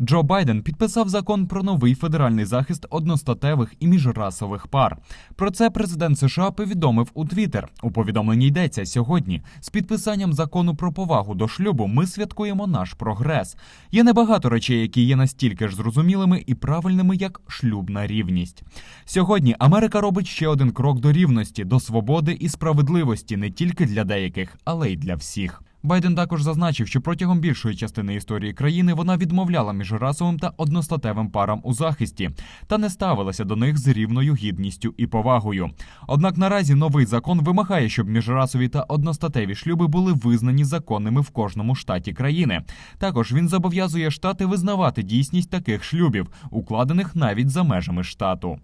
Джо Байден підписав закон про новий федеральний захист одностатевих і міжрасових пар. Про це президент США повідомив у Твіттер. У повідомленні йдеться сьогодні. З підписанням закону про повагу до шлюбу ми святкуємо наш прогрес. Є небагато речей, які є настільки ж зрозумілими і правильними, як шлюбна рівність. Сьогодні Америка робить ще один крок до рівності, до свободи і справедливості не тільки для деяких, але й для всіх. Байден також зазначив, що протягом більшої частини історії країни вона відмовляла міжрасовим та одностатевим парам у захисті та не ставилася до них з рівною гідністю і повагою. Однак наразі новий закон вимагає, щоб міжрасові та одностатеві шлюби були визнані законними в кожному штаті країни. Також він зобов'язує штати визнавати дійсність таких шлюбів, укладених навіть за межами штату.